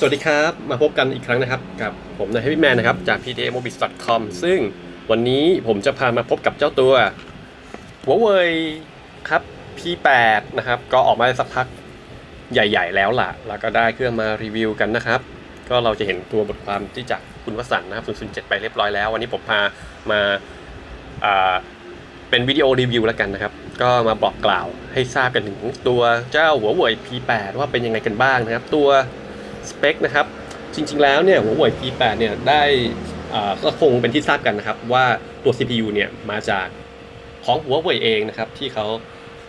สวัสดีครับ มาพบกันอีกครั้งนะครับ กับผมนาย Heavy Man นะครับ จาก pdamobis.com ซึ่งวันนี้ผมจะพามาพบกับเจ้าตัวหัวเว่ยครับ P8 นะครับ ก็ออกมาได้สักพักใหญ่ ๆ แล้วล่ะ แล้วก็ได้เครื่องมารีวิวกันนะครับ ก็เราจะเห็นตัวบทความที่จากคุณวสันต์นะครับ007 ไปเรียบร้อยแล้ว วันนี้ผมพามาอ่าเป็นวิดีโอรีวิวแล้วกันนะครับ ก็มาบอกกล่าวให้ทราบกันถึงตัวเจ้าหัวเว่ย P8 ว่าเป็นยังไงกันบ้างนะครับ ตัว สเปคนะครับ จริง ๆ แล้วเนี่ยหัวเว่ย P8 เนี่ยได้ก็คงเป็นที่ทราบกันนะครับว่าตัว CPU เนี่ยมาจากของหัวเว่ยเองนะครับที่เขา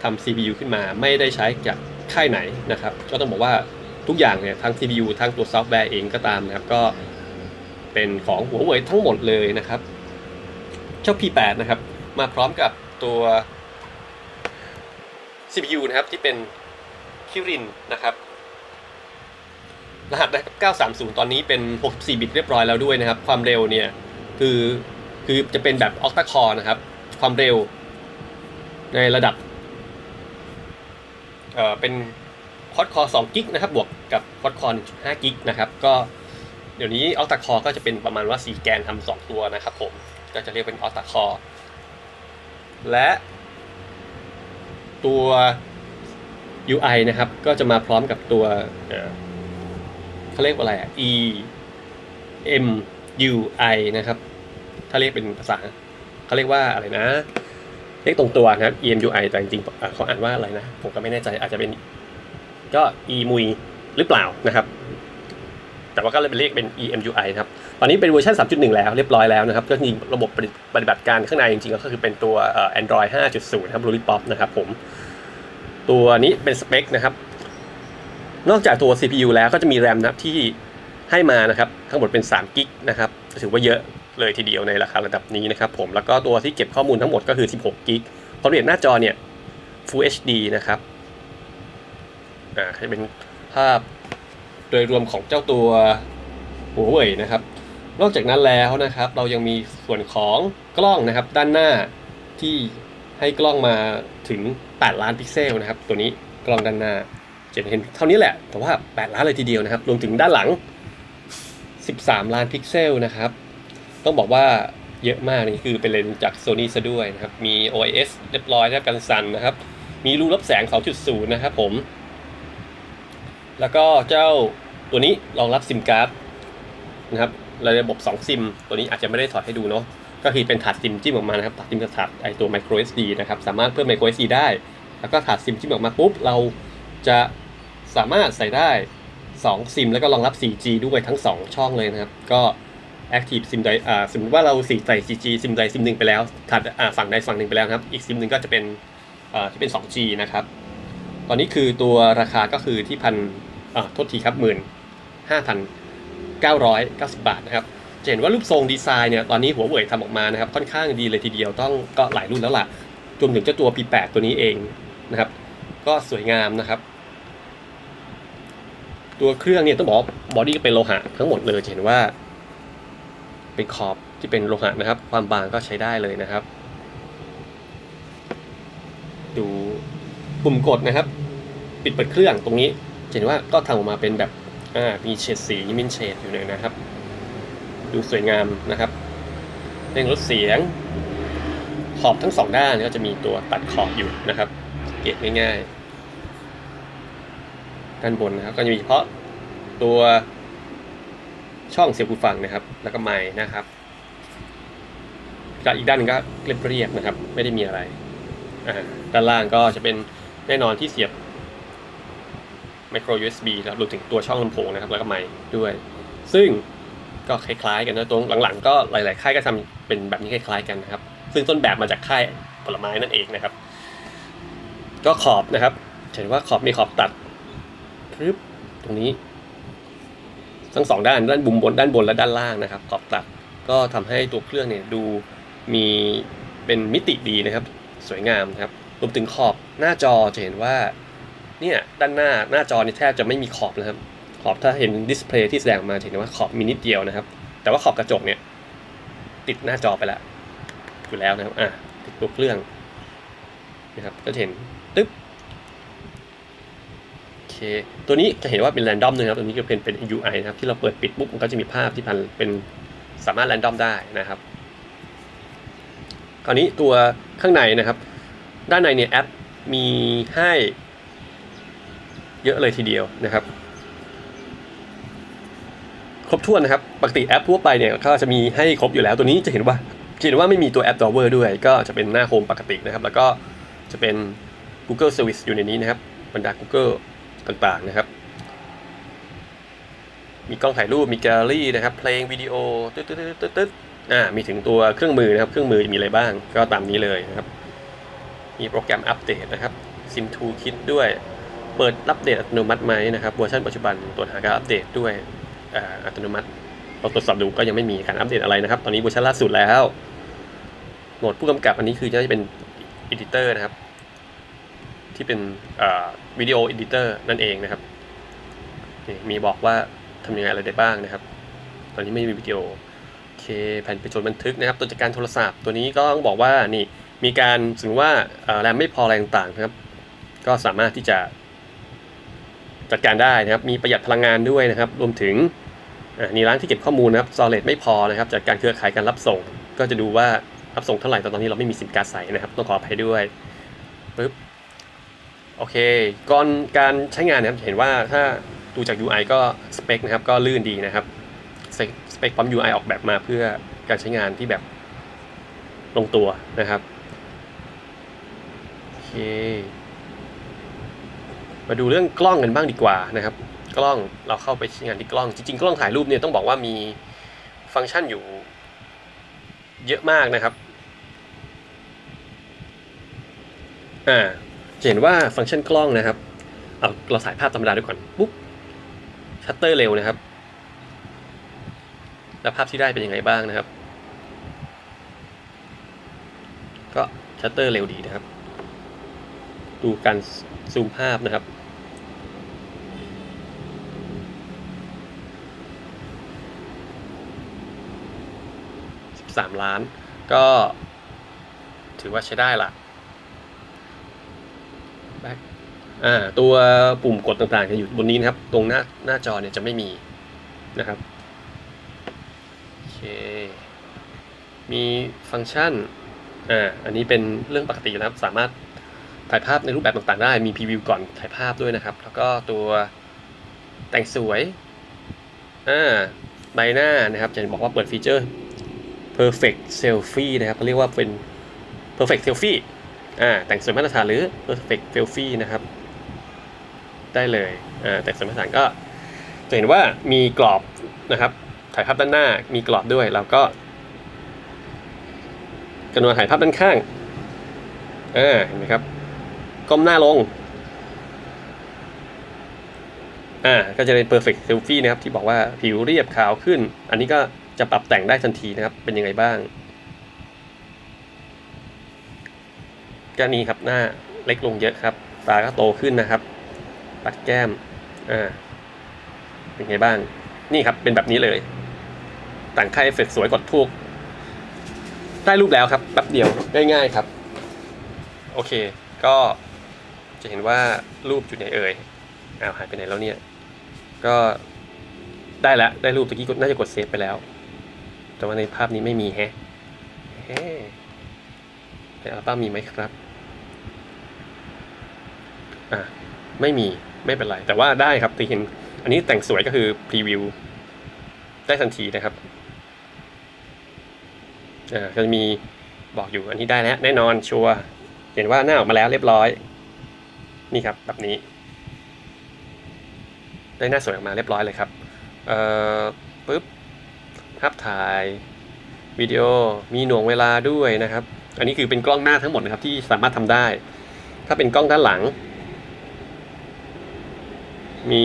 ทำ CPU ขึ้นมาไม่ได้ใช้จากค่ายไหนนะครับ ก็ต้องบอกว่าทุกอย่างเนี่ยทั้ง CPU ทั้งตัวซอฟต์แวร์เองก็ตามนะครับ ก็เป็นของหัวเว่ยทั้งหมดเลยนะครับเจ้า P8 นะครับมาพร้อมกับตัว CPU นะครับที่เป็นคิรินนะครับ รหัส930 ตอนนี้เป็น 64 บิตเรียบร้อยแล้วด้วยนะครับ ความเร็วเนี่ย คือ คือจะเป็นแบบ octa core นะครับ ความเร็ว ในระดับ เอ่อ เป็น quad core 2กิกนะครับ บวกกับ quad core 1.5กิกนะครับ ก็เดี๋ยวนี้ octa core ก็จะเป็นประมาณว่า 4 แกนทำสองตัวนะครับผม ก็จะเรียกเป็น octa core และ ตัว UI นะครับ ก็จะมาพร้อมกับตัว เขาเรียกว่าอะไรอะ E M U I นะครับ ถ้าเรียกเป็นภาษาเขาเรียกว่าอะไรนะ เรียกตรงตัวนะครับ E M U I แต่จริงๆเขาอ่านว่าอะไรนะ ผมก็ไม่แน่ใจอาจจะเป็นก็ E มุยหรือเปล่านะครับ แต่ว่าก็เลยเป็นเรียกเป็น EMUI นะครับ ตอนนี้เป็นเวอร์ชัน3.1 แล้วเรียบร้อยแล้วนะครับ ก็จริงระบบปฏิบัติการข้างในจริงๆก็คือเป็นตัว Android 5.0 นะครับ Lollipop นะครับผม ตัวนี้เป็นสเปคนะครับ นอกจากตัว CPU แล้วก็จะมี RAM นะที่ให้มานะครับทั้งหมดเป็น3กิกนะครับถือว่าเยอะเลยทีเดียวในราคาระดับนี้นะครับผมแล้วก็ตัวที่เก็บข้อมูลทั้งหมดก็คือ 16กิกความละเอียดหน้าจอเนี่ย Full HD นะครับอ่าให้เป็นภาพโดยรวมของเจ้าตัวหัวเว่ยนะครับ นอกจากนั้นแล้วนะครับ เรายังมีส่วนของกล้องนะครับ ด้านหน้าที่ให้กล้องมาถึง 8 ล้านพิกเซลนะครับ ตัวนี้กล้องด้านหน้า จะเห็นเท่านี้แหละ แต่ว่า 8 ล้านเลยทีเดียวนะครับ รวมถึงด้านหลัง 13 ล้านพิกเซลนะครับ ต้องบอกว่าเยอะมากนี่คือเป็นเลนส์จาก Sony ซะด้วยนะครับ มี OIS เรียบร้อยนะครับกันสั่นนะครับ มีรูรับแสง 2.0 นะครับผม แล้วก็เจ้าตัวนี้รองรับซิมการ์ดนะครับระบบ 2 ซิม ตัวนี้อาจจะไม่ได้ถอดให้ดูเนาะ ก็คือเป็นถาดซิมจิ้มออกมานะครับ ถาดซิมกับถาดไอตัว micro SD นะครับ สามารถเพิ่ม micro SD ได้ แล้วก็ถาดซิมจิ้มออกมาปุ๊บ เรา จะสามารถใส่ได้ 2 ซิม แล้วก็รองรับ 4G ด้วยทั้ง 2 ช่องเลยนะครับ ก็ Active SIM ใดอ่าสมมติว่าเราสีใส่ 4G ซิมใดซิมหนึ่งไปแล้วถาดอ่าฝั่งใดฝั่งหนึ่งไปแล้วครับ อีกซิมหนึ่งก็จะเป็นอ่าที่เป็น 2G นะครับ ตอนนี้คือตัวราคาก็คือที่พันอ่าโทษทีครับหมื่นห้าพันเก้าร้อยเก้าสิบบาทนะครับจะเห็นว่ารูปทรงดีไซน์เนี่ยตอนนี้หัวเว่ยทำออกมานะครับค่อนข้างดีเลยทีเดียวต้องก็หลายรุ่นแล้วล่ะรวมถึงเจ้าตัว P8 ตัวนี้เองนะครับ ก็สวยงามนะครับ ตัวเครื่องเนี่ยต้องบอกบอดี้ก็เป็นโลหะทั้งหมดเลยจะเห็นว่า เป็นขอบที่เป็นโลหะนะครับ ความบางก็ใช้ได้เลยนะครับ ดูปุ่มกดนะครับ ปิดเปิดเครื่องตรงนี้เห็นว่าก็ทำออกมาเป็นแบบอ่ามีเฉดสีมินเฉดอยู่เลยนะครับ ดูสวยงามนะครับเร่งลดเสียงขอบทั้งสองด้านก็จะมีตัวตัดขอบอยู่นะครับ เก็บง่ายๆ ด้านบนนะครับ ก็จะมีเฉพาะตัวช่องเสียบหูฟังนะครับ แล้วก็ไม้นะครับกับอีกด้านหนึงก็เรียบๆนะครับ ไม่ได้มีอะไรด้านล่างก็จะเป็นแน่นอนที่เสียบ micro USB แล้วรวมถึงตัวช่องลำโพงนะครับ แล้วก็ไมค์ด้วย ซึ่งก็คล้ายๆ กันนะตรงหลังๆ ก็หลายๆค่ายก็ทำเป็นแบบนี้คล้ายๆกันนะครับ ซึ่งต้นแบบมาจากค่ายผลไม้นั่นเองนะครับ ก็ขอบนะครับเห็นว่าขอบมีขอบตัดปึ๊บตรงนี้ ทั้งสองด้านด้านบุมบนด้านบนและด้านล่างนะครับ ขอบตัดก็ทำให้ตัวเครื่องเนี่ยดูมีเป็นมิติดีนะครับ สวยงามนะครับรวมถึงขอบหน้าจอจะเห็นว่าเนี่ยด้านหน้าหน้าจอนี่แทบจะไม่มีขอบนะครับ ขอบถ้าเห็นดิสเพลย์ที่แสดงมาจะเห็นว่าขอบมีนิดเดียวนะครับ แต่ว่าขอบกระจกเนี่ยติดหน้าจอไปแล้วอยู่แล้วนะครับอะติดตัวเครื่องนะครับก็เห็น ตึ๊บโอเค ตัวนี้จะเห็นว่าเป็นแรนดอมนะครับ ตัวนี้ก็เป็นเป็น UI นะครับ ที่เราเปิดปิดปุ๊บมันก็จะมีภาพที่พันเป็นสามารถแรนดอมได้นะครับ คราวนี้ตัวข้างในนะครับ ด้านในเนี่ยแอปมีให้เยอะเลยทีเดียวนะครับ ครบถ้วนนะครับ ปกติแอปทั่วไปเนี่ยก็จะมีให้ครบอยู่แล้ว ตัวนี้จะเห็นว่าจะเห็นว่าไม่มีตัวแอป Drawer ด้วย ก็จะเป็นหน้าโฮมปกตินะครับ แล้วก็จะเป็น Google Service อยู่ในนี้นะครับบรรดา Google ต่างๆนะครับ มีกล้องถ่ายรูปมีแกลเลอรี่นะครับ เพลงวิดีโอตึ๊ดตึ๊ดตึ๊ดตึ๊ดอ่ามีถึงตัวเครื่องมือนะครับ เครื่องมือมีอะไรบ้าง ก็ตามนี้เลยนะครับ มีโปรแกรมอัปเดตนะครับ Sim 2 Kit ด้วย เปิดอัปเดตอัตโนมัติไหมนะครับเวอร์ชันปัจจุบันตรวจหาการอัปเดตด้วยอ่าอัตโนมัติเราตรวจสอบดูก็ยังไม่มีการอัปเดตอะไรนะครับ ตอนนี้เวอร์ชันล่าสุดแล้วโหมดผู้กำกับอันนี้คือจะเป็นอดิเตอร์นะครับ ที่เป็นวิดีโอเอดิเตอร์นั่นเองนะครับนี่มีบอกว่าทำยังไงอะไรได้บ้างนะครับ ตอนนี้ไม่มีวิดีโอโอเคแผ่นป็นจดบันทึกนะครับ ตัวจัดการโทรศัพท์ ตัวนี้ก็ต้องบอกว่านี่มีการสมมติว่าแรมไม่พออะไรต่างๆนะครับ ก็สามารถที่จะจัดการได้นะครับ มีประหยัดพลังงานด้วยนะครับ รวมถึงนี่ร้านที่เก็บข้อมูลนะครับ s อ o เ a ไม่พอนะครับ จัดการเครือข่ายการรับส่ง ก็จะดูว่ารับส่งเท่าไหร่ตอนนี้เราไม่มีซิมกาใส่นะครับ ต้องขออภัยด้วยปึ๊บ โอเคก่อนการใช้งานนะครับเห็นว่าถ้าดูจาก UI ก็สเปคนะครับก็ลื่นดีนะครับสเปคพร้อม UI ออกแบบมาเพื่อการใช้งานที่แบบลงตัวนะครับโอเคมาดูเรื่องกล้องกันบ้างดีกว่านะครับ กล้องเราเข้าไปใช้งานที่กล้อง จริงๆ กล้องถ่ายรูปเนี่ยต้องบอกว่ามีฟังก์ชันอยู่เยอะมากนะครับอ่า จะเห็นว่าฟังก์ชันกล้องนะครับ เอาเราถ่ายภาพธรรมดาด้วยก่อน ปุ๊บ ชัตเตอร์เร็วนะครับ แล้วภาพที่ได้เป็นยังไงบ้างนะครับ ก็ชัตเตอร์เร็วดีนะครับ ดูการซูมภาพนะครับ13ล้าน ก็ถือว่าใช้ได้ละ อ่าตัวปุ่มกดต่างๆจะอยู่บนนี้นะครับ ตรงหน้าหน้าจอเนี่ยจะไม่มีนะครับโอเคมีฟังก์ชันอ่าอันนี้เป็นเรื่องปกตินะครับ สามารถถ่ายภาพในรูปแบบต่างๆได้มีพรีวิวก่อนถ่ายภาพด้วยนะครับ แล้วก็ตัวแต่งสวยอ่าใบหน้านะครับจะบอกว่าเปิดฟีเจอร์ perfect selfie นะครับเขาเรียกว่าเป็น perfect selfie อ่าแต่งสวยมาตรฐานหรือ perfect selfie นะครับ ได้เลยอ่าแต่สมารฐานก็จะเห็นว่ามีกรอบนะครับ ถ่ายภาพด้านหน้ามีกรอบด้วยแล้วก็กระนวนถ่ายภาพด้านข้างอ่าเห็นไหมครับก้มหน้าลงอ่าก็จะเป็น perfect selfie นะครับ ที่บอกว่าผิวเรียบขาวขึ้น อันนี้ก็จะปรับแต่งได้ทันทีนะครับ เป็นยังไงบ้างก็นี้ครับหน้าเล็กลงเยอะครับ ตาก็โตขึ้นนะครับ ปัดแก้ม อ่า เป็นไงบ้าง นี่ครับ เป็นแบบนี้เลย ต่างค่ายเอฟเฟกสวยกดทุกได้รูปแล้วครับแป๊บเดียว ง่ายๆครับ โอเค ก็จะเห็นว่ารูปอยู่ไหนเอ่ย อ้าวหายไปไหนแล้วเนี่ย ก็ได้แล้ว ได้รูปตะกี้กดน่าจะกดเซฟไปแล้ว แต่ว่าในภาพนี้ไม่มีแฮะเฮ้ในอัลบั้มมีไหมครับ อะ ไม่มีไม่เป็นไร แต่ว่าได้ครับตีเห็นอันนี้แต่งสวยก็คือพรีวิวได้ทันทีนะครับอ่าก็จะมีบอกอยู่อันนี้ได้แล้วแน่นอนชัวร์เห็นว่าหน้าออกมาแล้วเรียบร้อย นี่ครับแบบนี้ ได้หน้าสวยออกมาเรียบร้อยเลยครับเอ่อปุ๊บภาพถ่ายวิดีโอมีหน่วงเวลาด้วยนะครับ อันนี้คือเป็นกล้องหน้าทั้งหมดนะครับที่สามารถทำได้ ถ้าเป็นกล้องด้านหลัง มี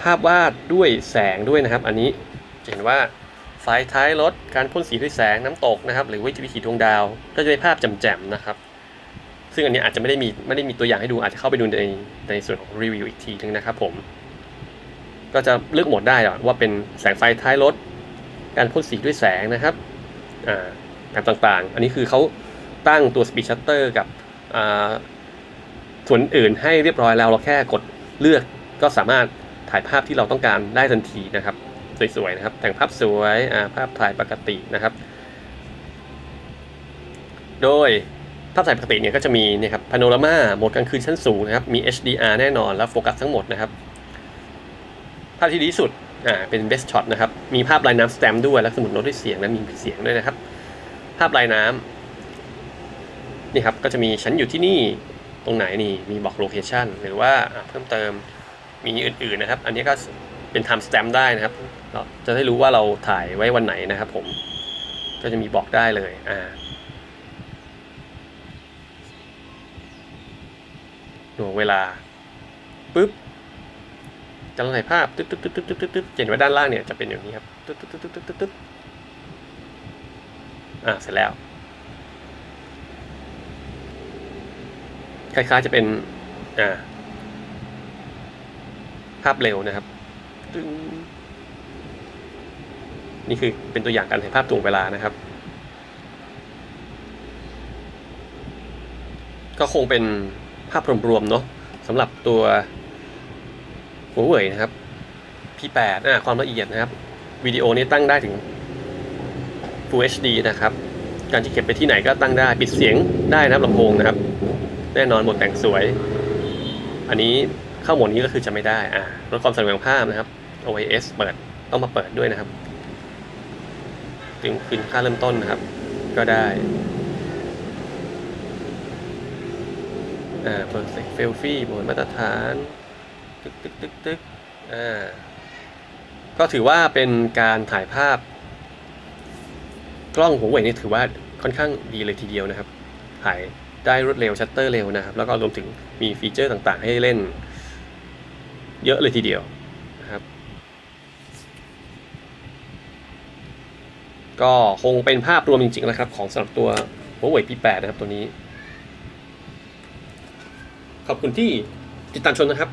ภาพวาดด้วยแสงด้วยนะครับ อันนี้เห็นว่าไฟท้ายรถการพ่นสีด้วยแสงน้ำตกนะครับ หรือวิถีดวงดาว ก็จะได้ภาพแจ่มๆนะครับ ซึ่งอันนี้อาจจะไม่ได้มีไม่ได้มีตัวอย่างให้ดูอาจจะเข้าไปดูในในส่วนของรีวิวอีกทีนึงนะครับผม ก็จะเลือกโหมดได้อว่าเป็นแสงไฟท้ายรถการพ่นสีด้วยแสงนะครับอแบบต่างๆ อันนี้คือเขาตั้งตัว Speed Shutter กับส่วนอื่นให้เรียบร้อยแล้วเราแค่กด เลือกก็สามารถถ่ายภาพที่เราต้องการได้ทันทีนะครับ สวยๆนะครับ แต่งภาพสวยภาพถ่ายปกตินะครับ โดยภาพถ่ายปกติเนี่ยก็จะมีเนี่ยครับพาโนรามาโหมดกลางคืนชั้นสูงนะครับ มี HDR แน่นอนแล้วโฟกัสทั้งหมดนะครับ ภาพที่ดีสุดอ่าเป็น best shot นะครับ มีภาพลายน้ำสแตมด้วยและสมุดโน้ตด้วยเสียงและมีเสียงด้วยนะครับ ภาพลายน้ำนี่ครับก็จะมีฉันอยู่ที่นี่ ตรงไหนนี่มีบอกโลเคชันหรือว่าเพิ่มเติมมีอื่นๆนะครับ อันนี้ก็เป็น time stamp ได้นะครับเราจะได้รู้ว่าเราถ่ายไว้วันไหนนะครับผมก็จะมีบอกได้เลยอ่าหน่วงเวลาปุ๊บจะลงถ่ายภาพตึ๊ดตึ๊ดตึ๊ดตึ๊ดตึ๊ดตึ๊ดเห็นว่าด้านล่างเนี่ยจะเป็นอย่างนี้ครับตึ๊ดตึ๊ดตึ๊ดตึ๊ดตึ๊ดตึ๊ดอ่าเสร็จแล้ว คล้ายๆจะเป็นอ่าภาพเร็วนะครับตึ้งนี่คือเป็นตัวอย่างการถ่ายภาพตรงเวลานะครับ ก็คงเป็นภาพรวมๆเนาะสำหรับตัวหัวเว่ยนะครับ P8 อ่าความละเอียดนะครับวิดีโอนี้ตั้งได้ถึง Full HD นะครับ การจะเก็บไปที่ไหนก็ตั้งได้ ปิดเสียงได้นะครับลำโพงนะครับ แน่นอนหมดแต่งสวย อันนี้เข้าหมดนี้ก็คือจะไม่ได้อ่าลดความสั่นไหวของภาพนะครับ OIS เปิดต้องมาเปิดด้วยนะครับถึงคืนค่าเริ่มต้นนะครับ ก็ได้อ่า perfect selfie โหมดมาตรฐานตึกตึกตึกตึกอ่าก็ถือว่าเป็นการถ่ายภาพ กล้องหัวเว่ยนี่ถือว่าค่อนข้างดีเลยทีเดียวนะครับ ถ่าย ได้รวดเร็วชัตเตอร์เร็วนะครับ แล้วก็รวมถึงมีฟีเจอร์ต่างๆ ให้เล่น เยอะเลยทีเดียวนะครับ ก็คงเป็นภาพรวมจริงๆนะครับ ของสำหรับตัวหัวเว่ย P8 นะครับตัวนี้ ขอบคุณที่ติดตามชมนะครับ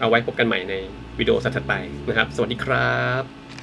เอาไว้พบกันใหม่ในวิดีโอถัปดๆไปนะครับ สวัสดีครับ